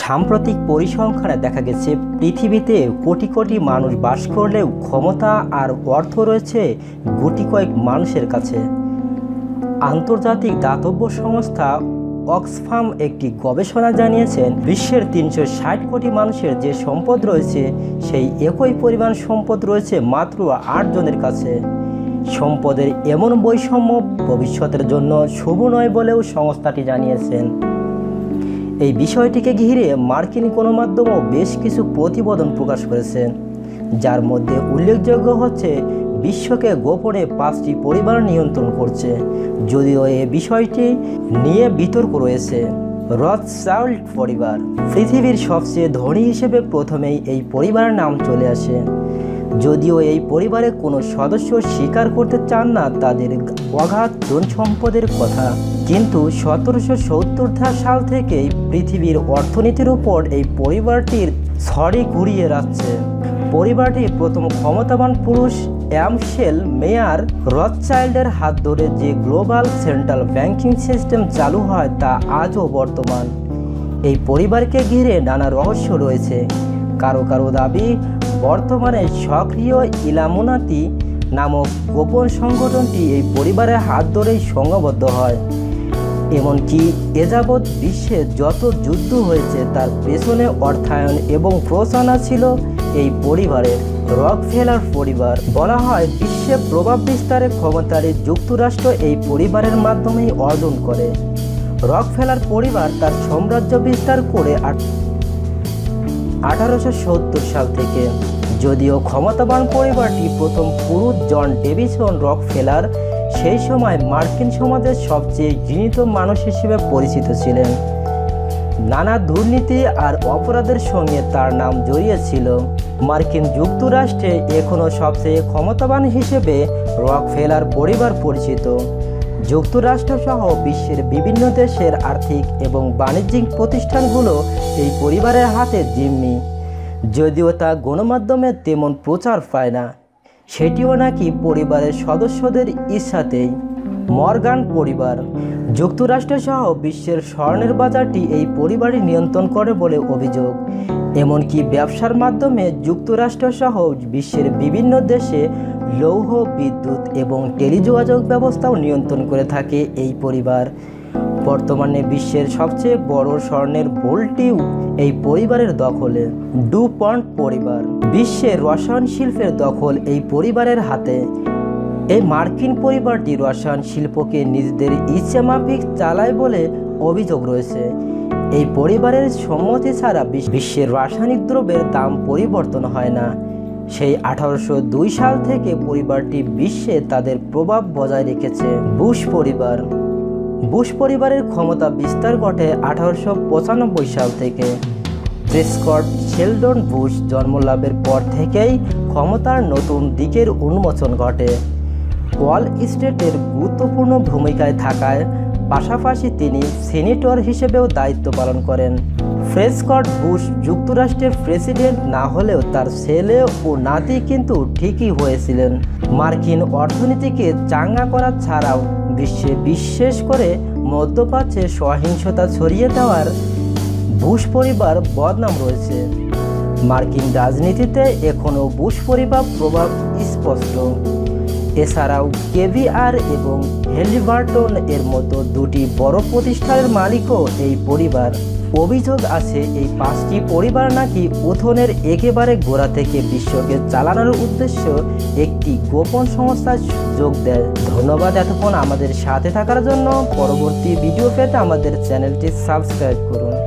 সাম্প্রতিক পরিসংখ্যানে দেখা গেছে, পৃথিবীতে কোটি কোটি মানুষ বাস করলেও ক্ষমতা আর অর্থ রয়েছে গুটি কয়েক মানুষের কাছে। আন্তর্জাতিক দাতব্য সংস্থা অক্সফার্ম একটি গবেষণা জানিয়েছেন, বিশ্বের তিনশো ষাট কোটি মানুষের যে সম্পদ রয়েছে, সেই একই পরিমাণ সম্পদ রয়েছে মাত্র আট জনের কাছে। সম্পদের এমন বৈষম্য ভবিষ্যতের জন্য শুভ নয় বলেও সংস্থাটি জানিয়েছেন। এই বিষয়টিকে ঘিরে মার্কিন গণমাধ্যমও বেশ কিছু প্রতিবেদন প্রকাশ করেছে। যার মধ্যে উল্লেখযোগ্য হচ্ছে, বিশ্বকে গোপনে পাঁচটি পরিবার নিয়ন্ত্রণ করছে। যদিও এ বিষয়টি নিয়ে বিতর্ক রয়েছে। রথ চার্ল্ড পরিবার, পৃথিবীর সবচেয়ে ধনী হিসেবে প্রথমেই এই পরিবারের নাম চলে আসে। যদিও এই পরিবারে কোনো সদস্য স্বীকার করতে চান না, তাদের অগাধ ধন সম্পদের কথা। কিন্তু সতেরোশো সত্তর সাল থেকেই পৃথিবীর অর্থনীতির উপর এই পরিবারটির ছড়ি ঘুরিয়ে রাখছে। পরিবারটি প্রথম ক্ষমতাবান পুরুষ অ্যামশেল মেয়ার রথচাইল্ডের হাত ধরে যে গ্লোবাল সেন্ট্রাল ব্যাংকিং সিস্টেম চালু হয় তা আজও বর্তমান। এই পরিবারকে ঘিরে নানা রহস্য রয়েছে। কারও কারও দাবি, বর্তমানে সক্রিয় ইলামুনাতি নামক গোপন সংগঠনটি এই পরিবারের হাত ধরেই সংঘবদ্ধ হয়। এমনকি এ যাবৎ বিশ্বে যত যুদ্ধ হয়েছে, তার পেছনে অর্থায়ন এবং প্রচারণা ছিল এই পরিবারের। রক ফেলার পরিবার বলা হয়, বিশ্বে প্রভাব বিস্তারের ক্ষমতারে যুক্তরাষ্ট্র এই পরিবারের মাধ্যমেই অর্জন করে। রক ফেলার পরিবার তার সাম্রাজ্য বিস্তার করে আঠারোশো সত্তর সাল থেকে যদিও ক্ষমতাবান পরিবারটি প্রথম পুরুষ জন ডেভিসন রক ফেলার সেই সময় মার্কিন সমাজের সবচেয়ে ঘৃণিত মানুষ হিসেবে পরিচিত ছিলেন। নানা দুর্নীতি আর অপরাধের সঙ্গে তার নাম জড়িয়েছিল মার্কিন যুক্তরাষ্ট্রে এখনও সবচেয়ে ক্ষমতাবান হিসেবে রক ফেলার পরিবার পরিচিত। যুক্তরাষ্ট্রসহ বিশ্বের বিভিন্ন দেশের আর্থিক এবং বাণিজ্যিক প্রতিষ্ঠানগুলো এই পরিবারের হাতে জিম্মি। যদিও তা গণমাধ্যমে তেমন প্রচার পায় না, সেটিও নাকি পরিবারের সদস্যদের ইচ্ছাতেই। মর্গান পরিবার, যুক্তরাষ্ট্রসহ বিশ্বের স্বর্ণের বাজারটি এই পরিবারই নিয়ন্ত্রণ করে বলে অভিযোগ। এমনকি ব্যবসার মাধ্যমে যুক্তরাষ্ট্রসহ বিশ্বের বিভিন্ন দেশে লৌহ, বিদ্যুৎ এবং টেলিযোগাযোগ ব্যবস্থাও নিয়ন্ত্রণ করে থাকে এই পরিবার। বর্তমানে বিশ্বের সবচেয়ে বড় স্বর্ণের বোলটিও এই পরিবারের দখলে ডু ডুপন্ট পরিবার। বিশ্বের রসায়ন শিল্পের দখল এই পরিবারের হাতে। এই মার্কিন পরিবারটি রসায়ন শিল্পকে নিজেদের ইচ্ছামাফিক চালায় বলে অভিযোগ রয়েছে। এই পরিবারের সম্মতি ছাড়া বিশ্বের রাসায়নিক দ্রব্যের দাম পরিবর্তন হয় না। সেই আঠারোশো দুই সাল থেকে পরিবারটি বিশ্বে তাদের প্রভাব বজায় রেখেছে। বুশ পরিবার। বুশ পরিবারের ক্ষমতা বিস্তার ঘটে আঠারোশো পঁচানব্বই সাল থেকে। প্রেসকট শেলডন বুশ জন্মলাভের পর থেকেই ক্ষমতার নতুন দিকের উন্মোচন ঘটে। ওয়াল স্টেটের গুরুত্বপূর্ণ ভূমিকায় থাকায় পাশাপাশি তিনি সেনেটর হিসেবেও দায়িত্ব পালন করেন। ফ্রেসকট বুশ যুক্তরাষ্ট্রের প্রেসিডেন্ট না হলেও তার ছেলে ও নাতি কিন্তু ঠিকই হয়েছিলেন। মার্কিন অর্থনীতিকে চাঙ্গা করা ছাড়াও বিশ্বে বিশেষ করে মধ্যপ্রাচ্যে সহিংসতা ছড়িয়ে দেওয়ার বুশ পরিবার বদনাম রয়েছে। মার্কিন রাজনীতিতে এখনও বুশ পরিবার প্রভাব স্পষ্ট। এছাড়াও কেভিআর এবং হেলিবার্টন এর মতো দুটি বড় প্রতিষ্ঠানের মালিকও এই পরিবার। অভিযোগ আছে, এই পাঁচটি পরিবার নাকি উথনের একেবারে গোড়া থেকে বিশ্বকে চালানোর উদ্দেশ্য একটি গোপন সংস্থায় যোগ দেয়। ধন্যবাদ এতক্ষণ আমাদের সাথে থাকার জন্য। পরবর্তী ভিডিও পেতে আমাদের চ্যানেলটি সাবস্ক্রাইব করুন।